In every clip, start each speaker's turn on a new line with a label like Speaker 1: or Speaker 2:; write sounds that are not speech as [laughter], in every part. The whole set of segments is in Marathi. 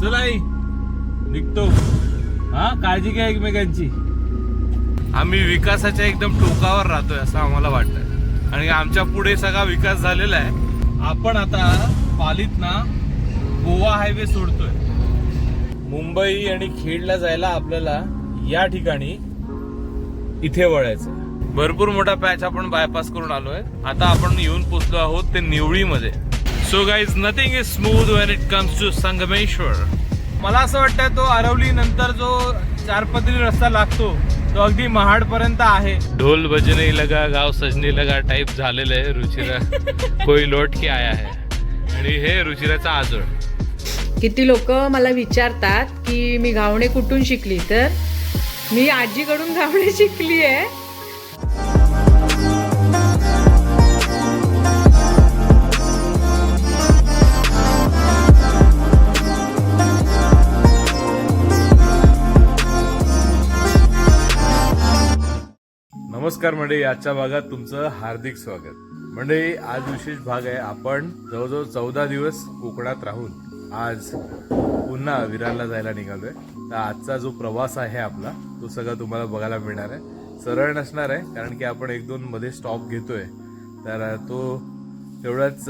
Speaker 1: चला आई निघतो. हा काळजी घ्या एकमेकांची. आम्ही विकासाच्या एकदम टोकावर राहतोय असं आम्हाला वाटतंय. आणि आमच्या पुढे सगळा विकास झालेला आहे. आपण आता पालीत ना गोवा हायवे सोडतोय. मुंबई आणि खेडला जायला आपल्याला या ठिकाणी इथे वळायचं भरपूर मोठा पॅच आपण बायपास करून आलोय. आता आपण येऊन पोचलो आहोत ते निवळीमध्ये. So guys nothing is smooth when it comes to Sangameshwar मला असं वाटतं तो अरवली नंतर जो चारपदरी रस्ता लागतो तो अगदी महाड पर्यंत आहे. ढोल बजने लगा गाव सजने लगा टाईप झालेलं आहे. रुचिरा [laughs] कोई लोट के आया आहे आणि हे रुचिराचा आजोळ.
Speaker 2: किती लोक मला विचारतात की मी घावणे कुठून शिकली? तर मी आजीकडून घावणे शिकली आहे
Speaker 1: नमस्कार मंडळी आजच्या भागात तुमचं हार्दिक स्वागत. मंडळी आज विशेष भाग आहे. आपण जवळजवळ चौदा दिवस कोकणात राहून आज पुन्हा विरारला जायला निघालोय. तर आजचा जो प्रवास आहे आपला तो सगळा तुम्हाला बघायला मिळणार आहे. सरळ नसणार आहे कारण की आपण एक दोन मध्ये स्टॉप घेतोय. तर तो तेवढाच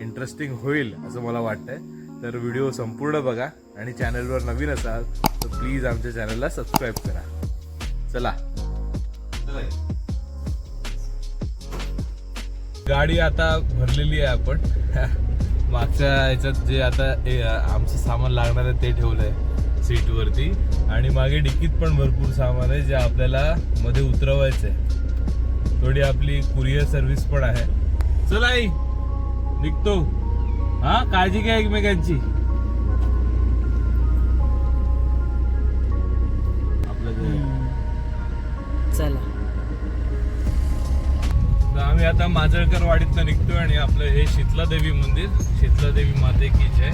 Speaker 1: इंटरेस्टिंग होईल असं मला वाटतंय. तर व्हिडिओ संपूर्ण बघा आणि चॅनलवर नवीन असाल तर प्लीज आमच्या चॅनलला सबस्क्राईब करा. चला. गाडी आता भरलेली आहे आपण. [laughs] मागच्या ह्याच्यात जे आता ए, आमचं सामान लागणार आहे ते ठेवलं सीट वरती आणि मागे डिक्कीत पण भरपूर सामान आहे जे आपल्याला मध्ये उतरवायचं आहे थोडी आपली कुरिअर सर्व्हिस पण आहे. चला आई निघतो. हा काळजी घ्या एकमेकांची. आम्ही आता माजळकर वाडीतनं निघतोय आणि आपलं हे शीतला देवी मंदिर शीतला देवी माते की जय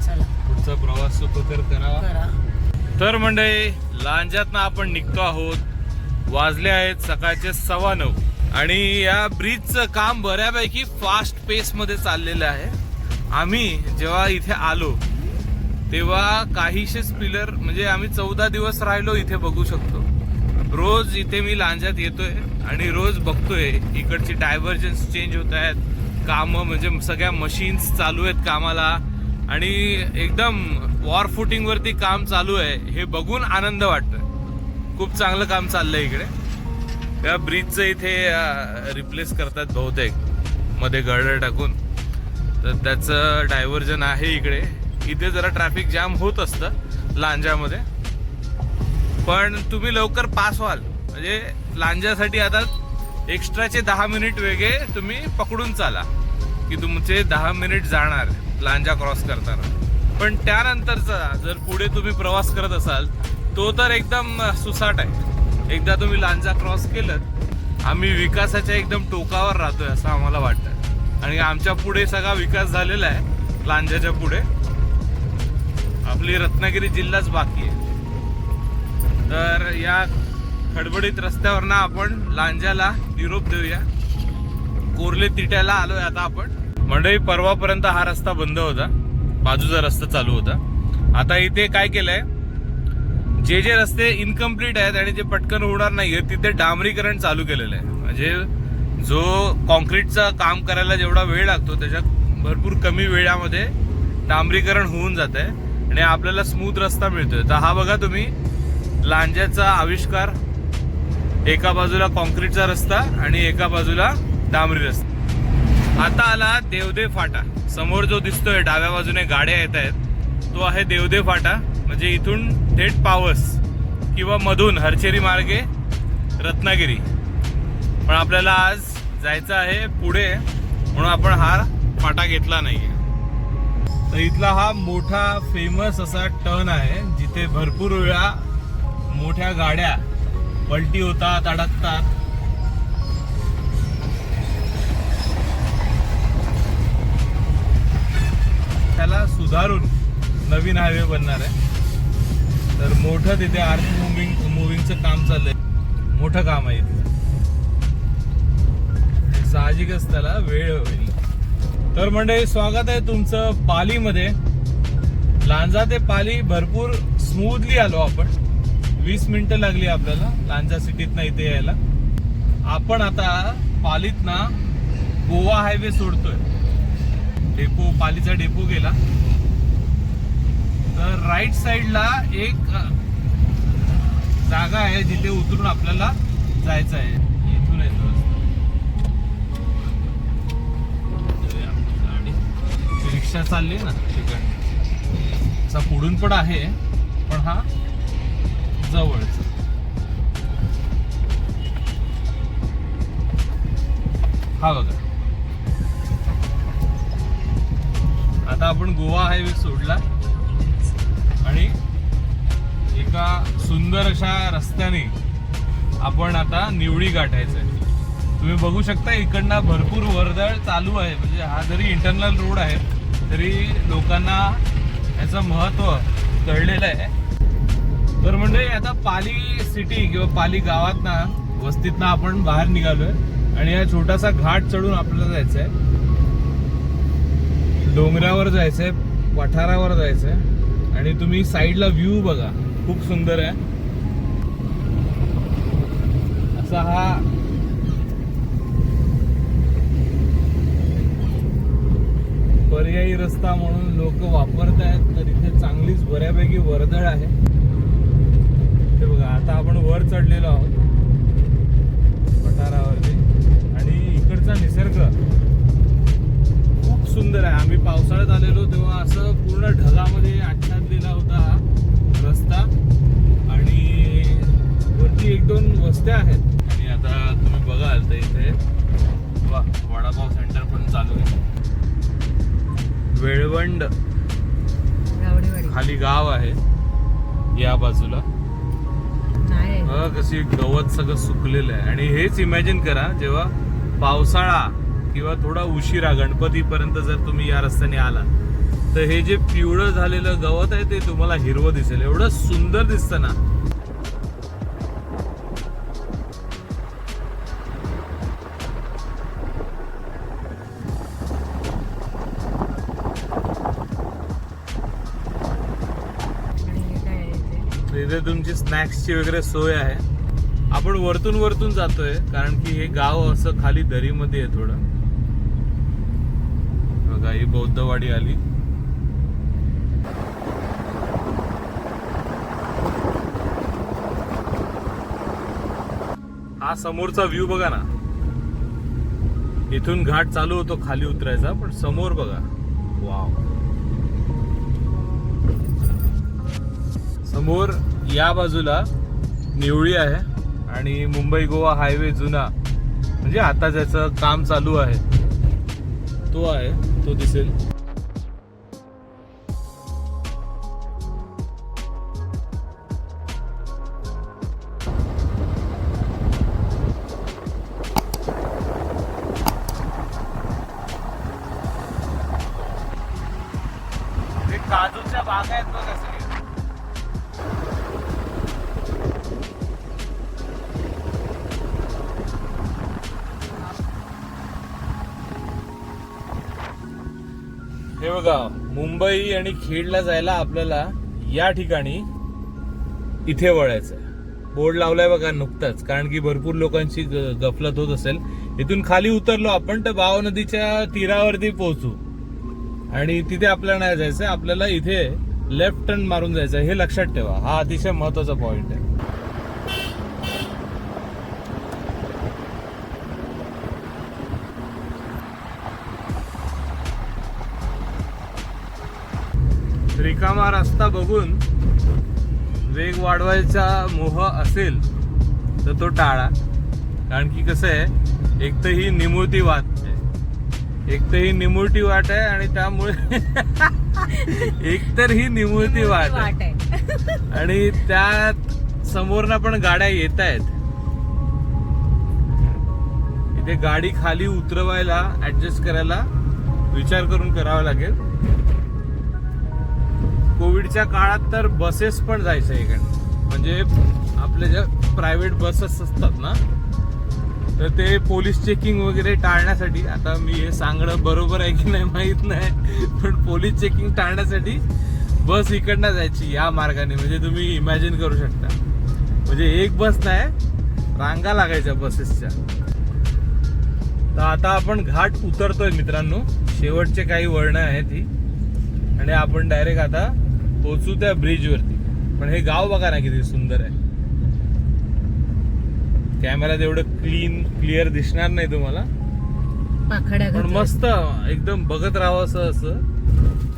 Speaker 2: चला.
Speaker 1: पुढचा प्रवास सुखकर
Speaker 2: करा.
Speaker 1: तर मंडळी लांजातनं आपण निघतो आहोत. वाजले आहेत सकाळचे सव्वा नऊ. आणि या ब्रिजचं काम बऱ्यापैकी फास्ट पेस मध्ये चाललेलं आहे. आम्ही जेव्हा इथे आलो तेव्हा काहीशेच पिलर म्हणजे आम्ही चौदा दिवस राहिलो इथे बघू शकतो. रोज इथे मी लांजात येतोय आणि रोज बघतोय. इकडची डायव्हर्जन्स चेंज होत आहेत. कामं म्हणजे सगळ्या मशीन्स चालू आहेत कामाला. आणि एकदम वॉर फुटिंगवरती काम चालू आहे. हे बघून आनंद वाटतोय. खूप चांगलं काम चाललंय इकडे. त्या ब्रिजचं इथे रिप्लेस करतात बहुतेक. मध्ये गर्डर टाकून. तर त्याचं डायव्हर्जन आहे इकडे. इथे जरा ट्रॅफिक जाम होत असतं. लांजामध्ये. पण तुम्ही लवकर पास व्हाल. म्हणजे लांजासाठी आता एक्स्ट्राचे दहा मिनिट वेगळे तुम्ही पकडून चाला की तुमचे दहा मिनिट जाणार लांजा क्रॉस करताना. पण त्यानंतरचा जर पुढे तुम्ही प्रवास करत असाल तो तर एकदम सुसाट आहे. एकदा तुम्ही लांजा क्रॉस केलं आम्ही विकासाच्या एकदम टोकावर राहतोय असं आम्हाला वाटतं आणि आमच्या पुढे सगळा विकास झालेला आहे लांजाच्या पुढे. आपली रत्नागिरी जिल्हाच बाकी आहे. तर या खडबडीत रस्त्यावरनं आपण लांजाला निरोप देऊया. कोरले तिट्याला आलोय आता आपण. मंडळी परवापर्यंत हा रस्ता बंद होता. बाजूचा रस्ता चालू होता. आता इथे काय केलंय? जे जे रस्ते इनकम्प्लीट आहेत आणि जे पटकन होणार नाही आहेत तिथे डांबरीकरण चालू केलेलं आहे. म्हणजे जो कॉन्क्रीटचा काम करायला जेवढा वेळ लागतो त्याच्यात भरपूर कमी वेळामध्ये डांबरीकरण होऊन जात आहे आणि आपल्याला स्मूथ रस्ता मिळतोय. तर हा बघा तुम्ही लांज्याचा आविष्कार एका बाजूला कॉन्क्रीटचा रस्ता आणि एका बाजूला डांबरी रस्ता. आता आला देवदेव फाटा. समोर जो दिसतोय डाव्या बाजूने गाड्या येत आहेत तो आहे देवदेव फाटा. म्हणजे इथून थेट पावस किंवा मधून हरचेरी मार्गे रत्नागिरी. पण आपल्याला आज जायचं आहे पुढे म्हणून आपण हा फाटा घेतला नाही तर इथला हा मोठा फेमस असा टर्न आहे जिथे भरपूर वेळा मोठ्या गाड्या पलटी होतात अडकतात. त्याला सुधारून नवीन हायवे बनणार आहे. तर मोठं तिथे आर्थ मुव्हिंग मुव्हिंगचं काम चाललंय. मोठं काम आहे इथे. साहजिकच त्याला वेळ होईल. तर म्हणजे स्वागत आहे तुमचं पालीमध्ये. लांजा ते पाली भरपूर स्मूथली आलो आपण. वीस मिनिटं लागली आपल्याला. लांजा सिटीतनं इथे यायला. आपण आता पालीत ना गोवा हायवे सोडतोय. डेपो पालीचा डेपो गेला. तर राईट साईडला एक जागा आहे जिथे उतरून आपल्याला जायचं आहे. इथून येतो रिक्षा चालली ना तिकडे. पुढून पण आहे पण हा जवळच. हा बघा. आता आपण गोवा हायवे सोडला. आणि एका सुंदर अशा रस्त्याने आपण आता निवडी गाठायचंय. तुम्ही बघू शकता इकडनं भरपूर वर्दळ चालू आहे. म्हणजे हा जरी इंटरनल रोड आहे तरी लोकांना याचं महत्त्व कळलेलं आहे. तर म्हणजे आता पाली सिटी किंवा पाली गावात ना वस्तीतनं आपण बाहेर निघालोय आणि हा छोटासा घाट चढून आपल्याला जायचंय. डोंगरावर जायचंय पठारावर जायचंय आणि तुम्ही साईडला व्ह्यू बघा. खूप सुंदर आहे. असा हा पर्यायी रस्ता म्हणून लोक वापरत आहेत तर इथे चांगलीच बऱ्यापैकी वर्दळ आहे. आता आपण वर चढलेलो आहोत. पठारावरती. आणि इकडचा निसर्ग खूप सुंदर आहे. आम्ही पावसाळ्यात आलेलो तेव्हा असं पूर्ण ढगामध्ये आच्छादलेला होता हा रस्ता. आणि वरती एक दोन वस्त्या आहेत. आणि आता तुम्ही बघाल तर इथे वा वडापाव सेंटर पण चालू आहे. वेळवंड खाली गाव आहे या बाजूला.
Speaker 2: नाही.
Speaker 1: बघा कशी गवत सगळं सुकलेलं आहे. आणि हेच इमॅजिन करा जेव्हा पावसाळा किंवा थोडा उशिरा गणपतीपर्यंत जर तुम्ही या रस्त्याने आला तर हे जे पिवळं झालेलं गवत आहे ते तुम्हाला हिरवं दिसेल. एवढं सुंदर दिसतं ना. तुमची स्नॅक्सची वगैरे सोय आहे. आपण वरतून वरतून जातोय कारण की हे गाव असं खाली दरीमध्ये आहे थोडं. बघा ही बौद्धवाडी आली. हा समोरचा व्ह्यू बघा ना. इथून घाट चालू होतो खाली उतरायचा पण समोर बघा. वाव समोर या बाजूला निवळी आहे आणि मुंबई गोवा हायवे जुना म्हणजे आता ज्याचं काम चालू आहे. तो आहे तो दिसेल. बघा मुंबई आणि खेडला जायला आपल्याला या ठिकाणी इथे वळायचं बोर्ड लावलाय बघा नुकताच कारण की भरपूर लोकांची ग- गफलत होत असेल. इथून खाली उतरलो आपण तर भाव नदीच्या तीरावरती पोहोचू. आणि तिथे आपल्याला नाही जायचं आपल्याला इथे लेफ्ट टर्न मारून जायचं हे लक्षात ठेवा. हा अतिशय महत्त्वाचा पॉइंट आहे. रिकामा रस्ता बघून वेग वाढवायचा मोह असेल तर तो टाळा. कारण की कसं आहे एक तर ही निमुळती वाट आहे. एक तर ही निमुळती वाट आहे आणि त्यामुळे [laughs] एक तर ही निमुळती वाट आहे. [laughs] आणि त्यात समोरनं पण गाड्या येत आहेत. इथे गाडी खाली उतरवायला ऍडजस्ट करायला विचार करून करावा लागेल. कोविडच्या काळात तर बसेस पण जायच्या इकडे. म्हणजे आपल्या ज्या प्रायव्हेट बसेस असतात ना तर ते पोलीस चेकिंग वगैरे टाळण्यासाठी आता मी हे सांगणं बरोबर आहे की नाही माहीत नाही पण पोलीस चेकिंग टाळण्यासाठी बस इकडनं जायची या मार्गाने. म्हणजे तुम्ही इमॅजिन करू शकता. म्हणजे एक बस नाही रांगा लागायच्या बसेसच्या तर आता आपण घाट उतरतोय मित्रांनो. शेवटचे काही वळणं आहेत ही. आणि आपण डायरेक्ट आता पोहोचू त्या ब्रिज वरती. पण हे गाव बघा ना किती सुंदर आहे. कॅमेरात एवढं क्लीन क्लिअर दिसणार नाही तुम्हाला. पण मस्त एकदम बघत राहावं असं असं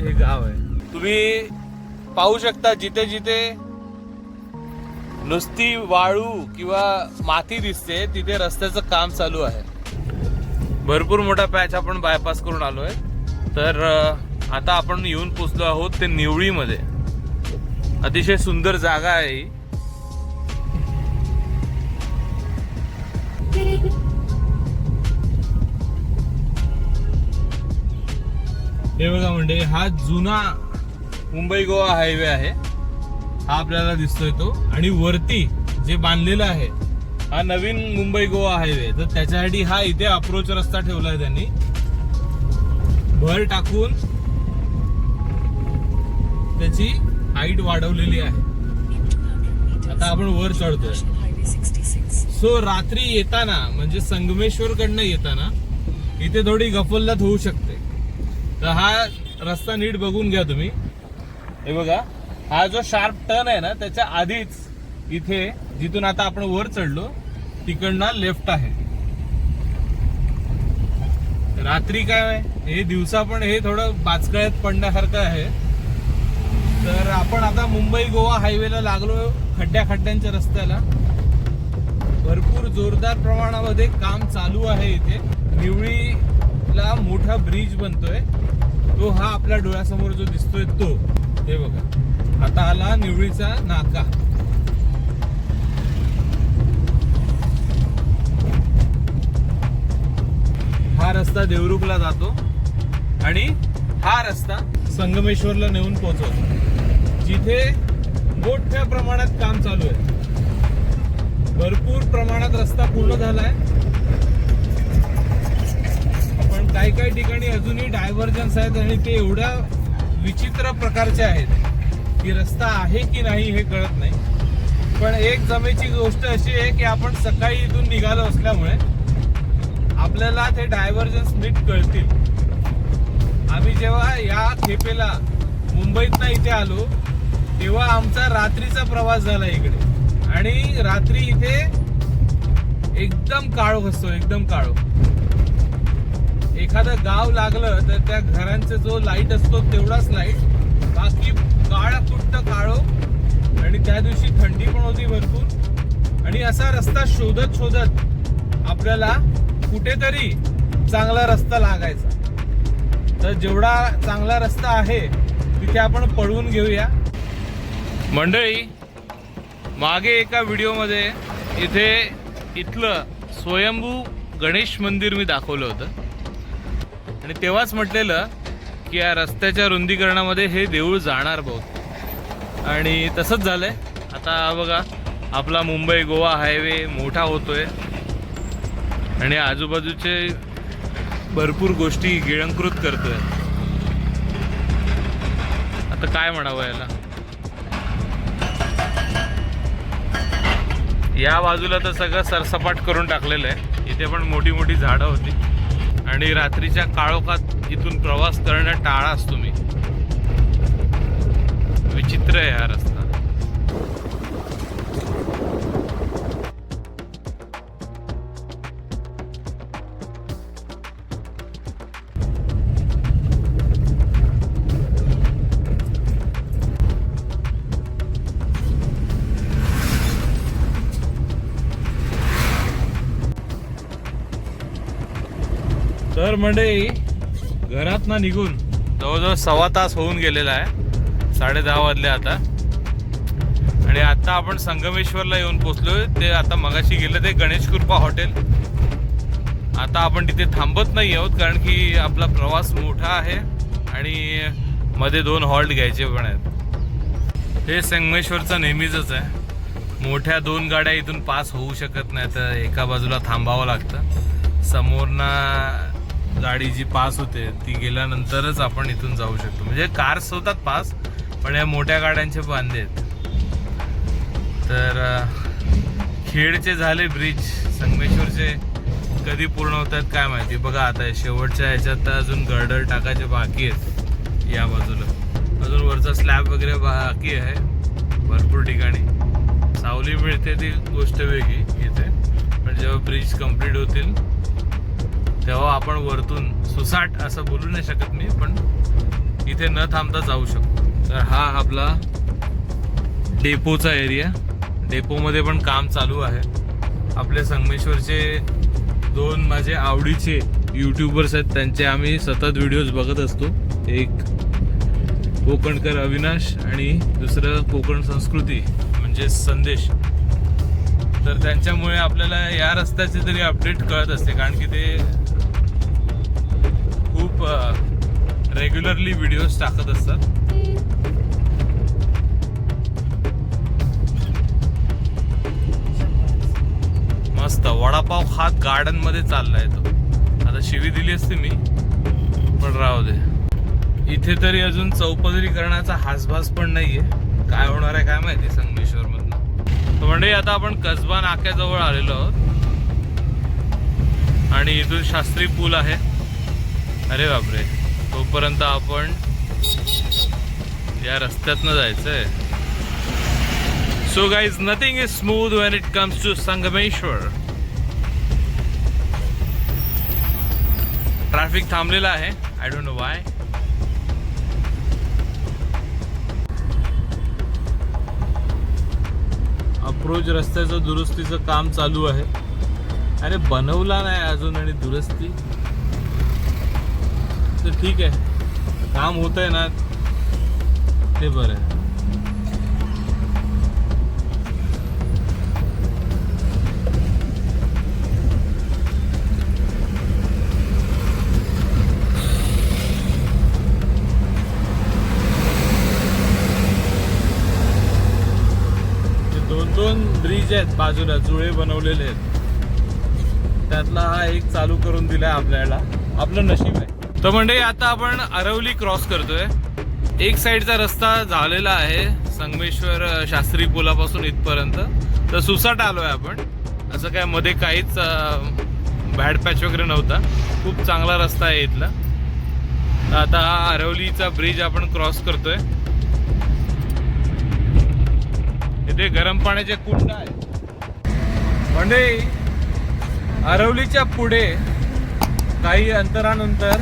Speaker 1: हे गाव आहे. तुम्ही पाहू शकता जिथे जिथे नुसती वाळू किंवा माती दिसते तिथे रस्त्याचं काम चालू आहे. भरपूर मोठा पॅच आपण बायपास करून आलोय. तर अं, आता आपण येऊन पोचलो आहोत ते निवळीमध्ये. अतिशय सुंदर जागा आहे हे. बघा म्हणजे हा जुना मुंबई गोवा हायवे आहे. हा आपल्याला दिसतोय तो. आणि वरती जे बांधलेलं आहे हा नवीन मुंबई गोवा हायवे. तर त्याच्यासाठी हा इथे अप्रोच रस्ता ठेवलाय त्यांनी. भर टाकून त्याची हाईट वाढवलेली आहे. आता आपण वर चढतोय. सो रात्री येताना म्हणजे संगमेश्वर कडनं येताना इथे थोडी गफलत होऊ शकते. तर हा रस्ता नीट बघून घ्या तुम्ही. हे बघा हा जो शार्प टर्न आहे ना त्याच्या आधीच इथे जिथून आता आपण वर चढलो तिकडनं लेफ्ट आहे. रात्री काय आहे, हे दिवसा पण हे थोडं बाचकळ्यात पडण्यासारखं आहे. तर आपण आता मुंबई गोवा हायवेला लागलो खड्ड्या खड्ड्यांच्या रस्त्याला. भरपूर जोरदार प्रमाणामध्ये काम चालू आहे इथे. निवळीला मोठा ब्रिज बनतोय. तो हा आपल्या डोळ्यासमोर जो दिसतोय तो. हे बघा. आता आला निवळीचा नाका. हा रस्ता देवरुखला जातो आणि हा रस्ता संगमेश्वरला नेऊन पोहोचवतो. जिथे मोठ्या प्रमाणात काम चालू आहे. भरपूर प्रमाणात रस्ता पूर्ण झालाय. पण काही काही ठिकाणी अजूनही डायव्हर्जन्स आहेत आणि ते एवढ्या विचित्र प्रकारचे आहेत की रस्ता आहे की नाही हे कळत नाही. पण एक जमेची गोष्ट अशी आहे की आपण सकाळी इथून निघालो असल्यामुळे आपल्याला ते डायव्हर्जन्स नीट कळतील. आम्ही जेव्हा या खेपेला मुंबईतनं इथे आलो तेव्हा आमचा रात्रीचा प्रवास झाला इकडे. आणि रात्री इथे एकदम काळोख असतो एकदम काळोख एखादं गाव लागलं तर त्या घरांचा जो लाइट असतो तेवढाच लाइट बाकी काळ कुट्ट काळो. आणि त्या दिवशी थंडी पण होती भरपूर. आणि असा रस्ता शोधत शोधत आपल्याला कुठेतरी चांगला रस्ता लागायचा. तर जेवढा चांगला रस्ता आहे तिथे आपण पळवून घेऊया. मंडळी मागे एका व्हिडिओमध्ये इथे इथलं स्वयंभू गणेश मंदिर मी दाखवलं होतं. आणि तेव्हाच म्हटलेलं की या रस्त्याच्या रुंदीकरणामध्ये हे देऊळ जाणार बहुत आणि तसंच झालंय. आता बघा आपला मुंबई गोवा हायवे मोठा होतोय. आणि आजूबाजूचे भरपूर गोष्टी गिळंकृत करतोय. आता काय म्हणावं याला? या बाजूला तर सगळं सरसपाट करून टाकलेलं आहे. इथे पण मोठी मोठी झाडं होती. आणि रात्रीच्या काळोखात इथून प्रवास करणं टाळाच तुम्ही. विचित्र आहे हा रस्ता तर मंडळी. घरात ना निघून जवळजवळ सव्वा तास होऊन गेलेला आहे. साडे दहा वाजले आता. आणि आता आपण संगमेश्वरला येऊन पोचलोय. ते आता मगाशी गेलं ते गणेश कृपा हॉटेल. आता आपण तिथे थांबत नाही आहोत कारण की आपला प्रवास मोठा आहे आणि मध्ये दोन हॉल्ट घ्यायचे पण आहेत. हे संगमेश्वरचं नेहमीच आहे. मोठ्या दोन गाड्या इथून पास होऊ शकत नाही तर एका बाजूला थांबावं लागतं. समोरना गाडी जी पास होते ती गेल्यानंतरच आपण इथून जाऊ शकतो. म्हणजे कार्स होतात पास पण या मोठ्या गाड्यांचे बांधे आहेत. तर खेडचे झाले ब्रिज संगमेश्वरचे कधी पूर्ण होत आहेत काय माहिती. बघा आता शेवटच्या ह्याच्यात तर अजून गर्डर टाकायचे बाकी आहेत या बाजूला. अजून वरचा स्लॅब वगैरे बाकी आहे भरपूर ठिकाणी. सावली मिळते ती गोष्ट वेगळी इथे. पण जेव्हा ब्रिज कंप्लीट होतील तेव्हा आपण वरतून सुसाट असं बोलू नाही शकत मी पण इथे न थांबता जाऊ शकतो. तर हा आपला डेपोचा एरिया. डेपोमध्ये पण काम चालू आहे. आपले संगमेश्वरचे दोन माझे आवडीचे युट्यूबर्स आहेत त्यांचे आम्ही सतत व्हिडिओज बघत असतो. एक कोकणकर अविनाश आणि दुसरं कोकण संस्कृती म्हणजे संदेश. तर त्यांच्यामुळे आपल्याला या रस्त्याचे तरी अपडेट कळत असते कारण की ते खूप रेग्युलरली व्हिडिओज टाकत असतात. मस्त. वडापाव खात गार्डनमध्ये चाललाय तो. आता शिवी दिली असते मी पण राहू दे. इथे तरी अजून चौपदरीकरणाचा हासभास पण नाहीये. काय होणार आहे काय माहिती संगमेश्वर मधनं तर म्हणजे आता आपण कसबा नाक्याजवळ आलेलो आहोत. आणि इथून शास्त्री पूल आहे. अरे बापरे. तोपर्यंत आपण या रस्त्यातनं जायचंय. So guys nothing is smooth when it comes to Sangameshwar. Traffic थांबलेला आहे. I don't know why approach रस्त्याचं दुरुस्तीचं काम चालू आहे. अरे बनवला नाही अजून आणि दुरुस्ती. ठीक आहे काम होत आहे ना ते बरं। आहे दोन दोन ब्रिज आहेत बाजूला जुळे बनवलेले आहेत. त्यातला हा एक चालू करून दिलाय आपल्याला. आपलं नशीब आहे. तर म्हणजे आता आपण अरवली क्रॉस करतोय. एक साईडचा रस्ता झालेला आहे संगमेश्वर शास्त्री पुलापासून इथपर्यंत. तर सुसाट आलोय आपण. असं काय मध्ये काहीच बॅड पॅच वगैरे नव्हता. खूप चांगला रस्ता आहे इथला. आता हा अरवलीचा ब्रिज आपण क्रॉस करतोय. इथे गरम पाण्याचे कुंड आहे म्हणजे अरवलीच्या पुढे काही अंतरानंतर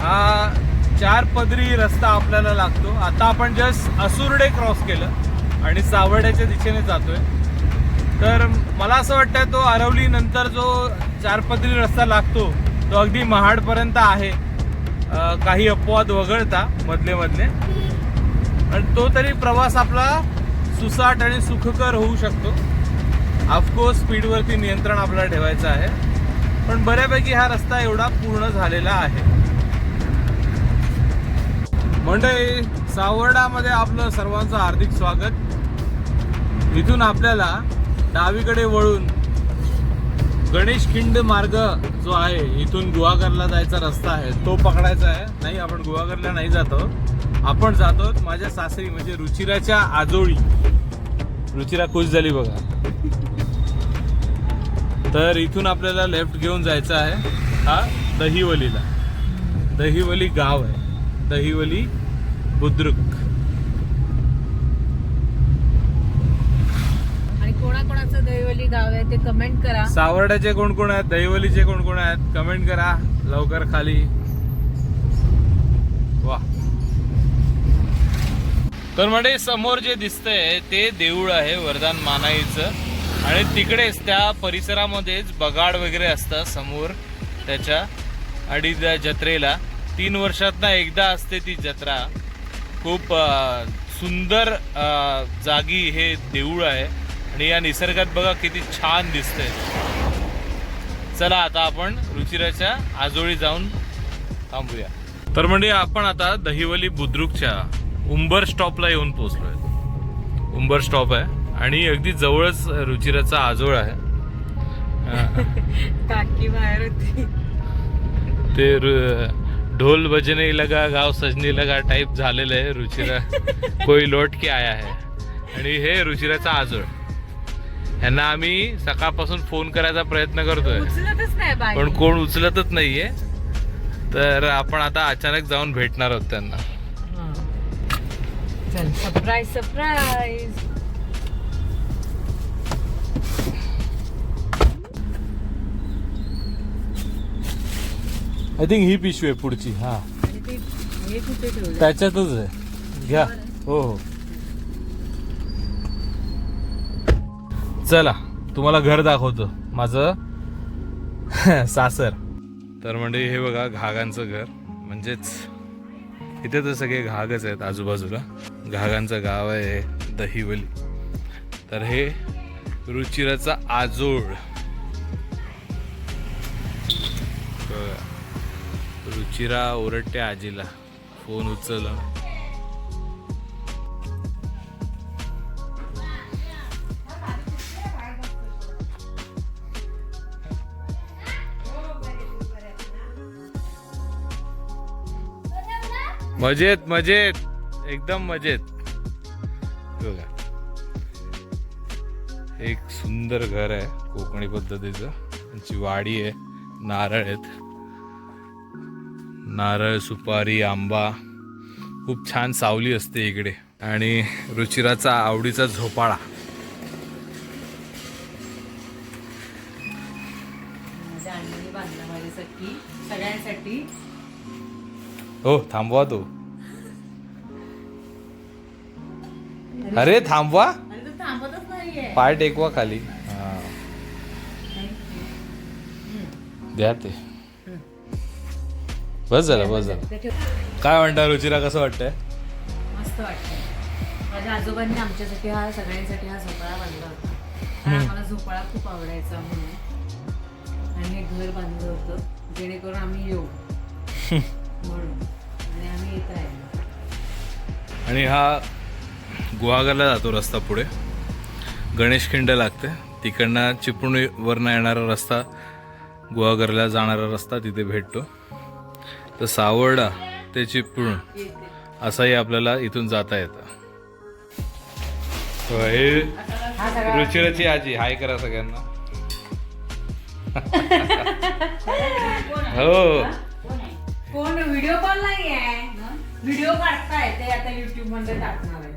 Speaker 1: हा चार पदरी रस्ता आपल्याला लागतो. आता आपण जस्ट असुर्डे क्रॉस केलं आणि सावर्ड्याच्या दिशेने जातोय. तर मला असं वाटतं तो आरवली नंतर जो चार पदरी रस्ता लागतो तो अगदी महाडपर्यंत आहे. काही अपवाद वगळता मधले मधले. आणि तो तरी प्रवास आपला सुसाट आणि सुखकर होऊ शकतो. ऑफकोर्स स्पीडवरती नियंत्रण आपल्याला ठेवायचं आहे. पण बऱ्यापैकी हा रस्ता एवढा पूर्ण झालेला आहे. मंडळी सावर्डामध्ये आपलं सर्वांचं हार्दिक स्वागत. इथून आपल्याला डावीकडे वळून गणेश खिंड मार्ग जो आहे इथून गुहागरला जायचा रस्ता आहे. तो पकडायचा आहे. नाही आपण गुहागरला नाही जातो. आपण जातो माझ्या सासरी म्हणजे रुचिराच्या आजोळी. रुचिरा खुश झाली बघा. तर इथून आपल्याला लेफ्ट घेऊन जायचं आहे हा दहिवलीला. दहिवली गाव आहे. दहिवली बुद्रुक.
Speaker 2: आणि कोणाकोणाचं दैवली गाव आहे ते कमेंट करा.
Speaker 1: सावर्ड्याचे कोण कोण आहेत? दहिवलीचे कोण कोण आहेत? कमेंट करा. लवकर खाली. वा. तर म्हणजे समोर जे दिसतंय ते देऊळ आहे वरदान मानाईचं. आणि तिकडेच त्या परिसरामध्येच बगाड वगैरे असतं समोर त्याच्या त्या जत्रेला. तीन वर्षात एकदा असते ती जत्रा. खूप सुंदर जागी हे देऊळ आहे. आणि या निसर्गात बघा किती छान दिसतंय. चला आता आपण रुचिराच्या आजोळी जाऊन थांबूया. तर म्हणजे आपण आता दहिवली बुद्रुकच्या उंबर स्टॉपला येऊन पोहोचलोय. उंबर स्टॉप आहे. आणि अगदी जवळच रुचिराचा आजोळ आहे.
Speaker 2: काकी [laughs] बाहेर होती.
Speaker 1: ते ढोल बजने लगा गाव सजनी लगा टाईप झालेलं आहे. रुचिरा [laughs] कोई लोट के आया है. आणि हे रुचिराचा आजोळ. यांना आम्ही सकाळपासून फोन करायचा प्रयत्न करतोय.
Speaker 2: उचलतच नाही बाई.
Speaker 1: पण कोण उचलतच नाहीये. तर आपण आता अचानक जाऊन भेटणार आहोत त्यांना.
Speaker 2: हा. चल सरप्राईज सरप्राईज
Speaker 1: आय थिंक ही पिशवी आहे पुढची हा.
Speaker 2: आणि ते हे कुठे ठेवलं
Speaker 1: त्याच्यातच आहे. घ्या. हो हो. चला तुम्हाला घर दाखवतो. माझं [laughs] सासर. तर म्हणजे हे बघा घागांचं घर. म्हणजेच इथे तर सगळे घागच आहेत आजूबाजूला. घागांचं गाव आहे दहिवली. तर हे रुचिराचा आजोळ. चिरा ओरडते आजीला. फोन उचलला. मजेत मजेत. एकदम मजेत. बघा. एक सुंदर घर आहे कोकणी पद्धतीचं. त्यांची वाडी आहे नारळ आहेत. नारळ सुपारी आंबा. खूप छान सावली असते इकडे. आणि रुचिराचा आवडीचा झोपाळा.
Speaker 2: सगळ्यांसाठी.
Speaker 1: हो थांबवा तो. अरे थांबवा. पाय टेकवा खाली. हा. द्या ते. बस झालं बस झालं. काय म्हणता रुचिरा कसं वाटतंय?
Speaker 2: मस्त वाटतं माझ्या आजोबांनी आमच्यासाठी हा सगळ्यांसाठी हा झोपाळा बांधला होता. कारण आम्हाला झोपाळा खूप आवडायचा म्हणून. आणि हे घर बांधलं होतं जेणेकरून आम्ही येऊ. [laughs] म्हणून. आणि आम्ही येत राहिलो
Speaker 1: आणि हा गुहागरला जातो रस्ता पुढे. गणेश खिंड लागते. तिकडनं चिपळूणवरनं येणारा रस्ता गुहागरला जाणारा रस्ता तिथे भेटतो. तर सावर्डा ते चिपळूण असंही आपल्याला इथून जाता येतं. हो,
Speaker 2: हे हा
Speaker 1: रुचिराची आजी हाय करा सगळ्यांना. हो.
Speaker 2: कोण व्हिडिओ कॉल नाही आहे व्हिडिओ काढताय ते आता युट्यूबमध्ये टाकणार आहे.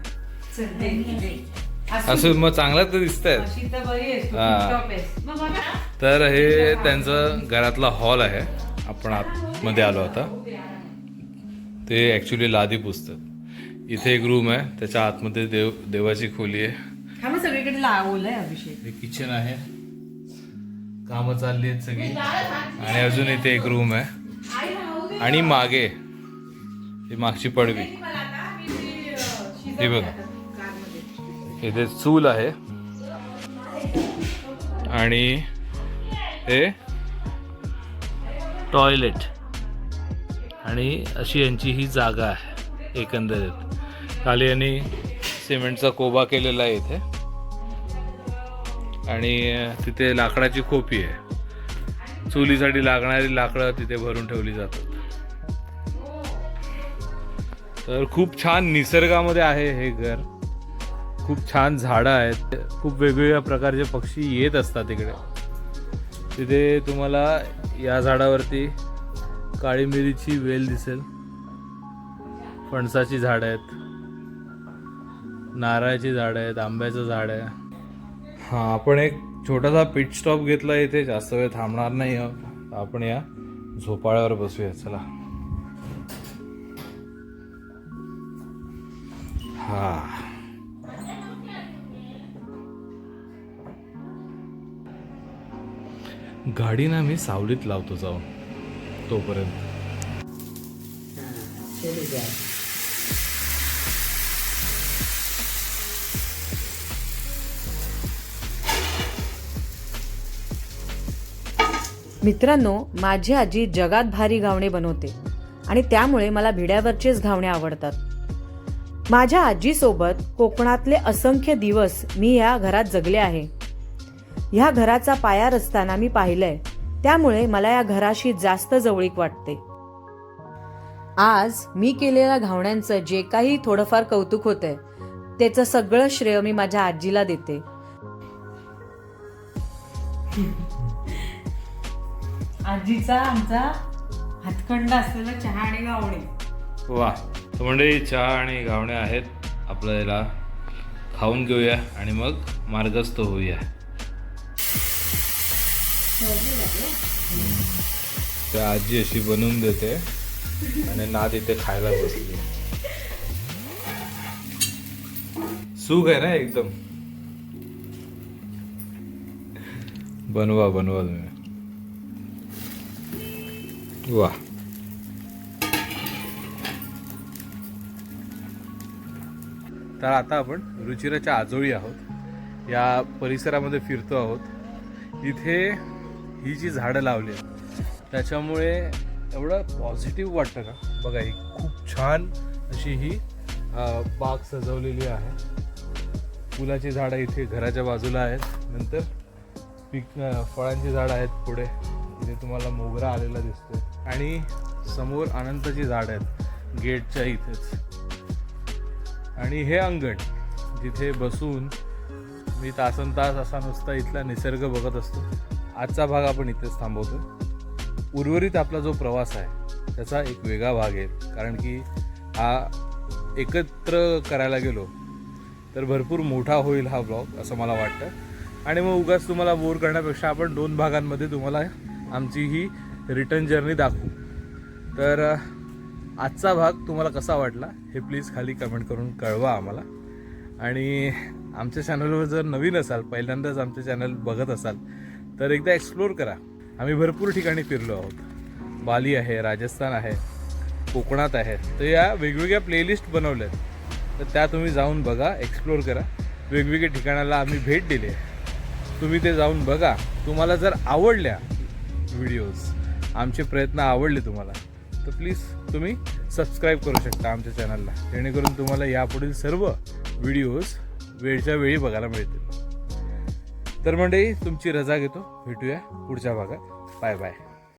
Speaker 1: असं मग चांगलं तर दिसतंय.
Speaker 2: अशी तर बरी आहेस तू,
Speaker 1: हा. हे त्यांचं घरातला हॉल आहे. आपण आतमध्ये आलो आता. ते ॲक्च्युली लादी पुसतात. इथे एक रूम आहे. त्याच्या आतमध्ये देव देवाची खोली आहे.
Speaker 2: सगळीकडे लावलंय अभिषेक.
Speaker 1: हे किचन आहे. कामं चालली आहेत सगळी. आणि अजून इथे एक रूम आहे. आणि मागे. ही मागची पडवी. हे बघा इथे चूल आहे. आणि हे टॉयलेट. आणि अशी यांची ही जागा आहे एकंदरीत. खाली यांनी सिमेंटचा कोबा केलेला आहे इथे. आणि तिथे लाकडाची खोपी आहे. चुलीसाठी लागणारी लाकडं तिथे भरून ठेवली जातात. तर खूप छान निसर्गामध्ये आहे हे घर. खूप छान झाडं आहेत. खूप वेगवेगळ्या प्रकारचे पक्षी येत असतात इकडे. तिथे तुम्हाला या झाडावरती काळी मिरीची वेल दिसेल. फणसाची झाडं आहेत. नारळाची झाडं आहेत आंब्याचं झाड आहे. हां आपण एक छोटासा पिट स्टॉप घेतला इथे. जास्त वेळ थांबणार नाही आहोत. आपण या झोपाळ्यावर बसूया चला. हां. गाडी आम्ही मी सावलीत लावतो जाऊ. तोपर्यंत.
Speaker 2: मित्रांनो माझी आजी जगात भारी घावणे बनवते आणि त्यामुळे मला भिड्यावरचेच घावणे आवडतात. माझ्या आजीसोबत कोकणातले असंख्य दिवस मी या घरात जगले आहे. ह्या घराचा पाया रचताना मी पाहिलंय. त्यामुळे मला या घराशी जास्त जवळीक वाटते. आज मी केलेल्या घावण्यांचं जे काही थोडंफार कौतुक होतंय त्याचं सगळं श्रेय मी माझ्या आजीला देते. आजीचा आमचा हातखंड असलेला चहा आणि गावणे
Speaker 1: वा म्हणजे चहा आणि घावण्या आहेत. आपल्याला खाऊन घेऊया आणि मग मार्गस्थ होऊया. त्या आजी अशी बनवून देते आणि ना तिथे खायला बसली. सुख आहे ना एकदम? बनवा बनवा तुम्ही. वा. तर आता आपण रुचिराच्या आजोळी आहोत. या परिसरामध्ये फिरतो आहोत. इथे ही जी झाडं लावली आहेत त्याच्यामुळे एवढं पॉझिटिव्ह वाटतं ना. बघा ही खूप छान अशी ही बाग सजवलेली आहे. फुलाची झाडं इथे घराच्या बाजूला आहेत. नंतर पीक फळांची झाडं आहेत पुढे. इथे तुम्हाला मोगरा आलेला दिसतोय. आणि समोर अनंताची झाड आहेत गेटच्या इथेच. आणि हे अंगण जिथे बसून मी तासन तास असा नुसता इथला निसर्ग बघत असतो. आजचा भाग आपण इथेच थांबवतो उर्वरित आपला जो प्रवास आहे त्याचा एक वेगळा भाग आहे. कारण की हा एकत्र करायला गेलो तर भरपूर मोठा होईल हा ब्लॉग असं मला वाटतं. आणि मग उगाच तुम्हाला बोर करण्यापेक्षा आपण दोन भागांमध्ये तुम्हाला आमची ही रिटर्न जर्नी दाखवू. तर आजचा भाग तुम्हाला कसा वाटला हे प्लीज खाली कमेंट करून कळवा आम्हाला. आणि आमच्या चॅनलवर जर नवीन असाल पहिल्यांदाच आमचे चॅनल बघत असाल तर एकदा एक्सप्लोर करा. आम्ही भरपूर ठिकाणी फिरलो आहोत. बाली आहे राजस्थान आहे कोकणात आहे. तर या वेगवेगळ्या प्लेलिस्ट बनवल्या आहेत तर त्या तुम्ही जाऊन बघा एक्सप्लोर करा. वेगवेगळ्या ठिकाणाला आम्ही भेट दिली आहे. तुम्ही ते जाऊन बघा. तुम्हाला जर आवडल्या व्हिडिओज आमचे प्रयत्न आवडले तुम्हाला तर प्लीज तुम्ही सबस्क्राईब करू शकता आमच्या चॅनलला जेणेकरून तुम्हाला यापुढील सर्व व्हिडिओज वेळच्या वेळी बघायला मिळतील. तर मंडळी तुमची रजा घेतो. भेटूया पुढच्या भागात. Bye bye.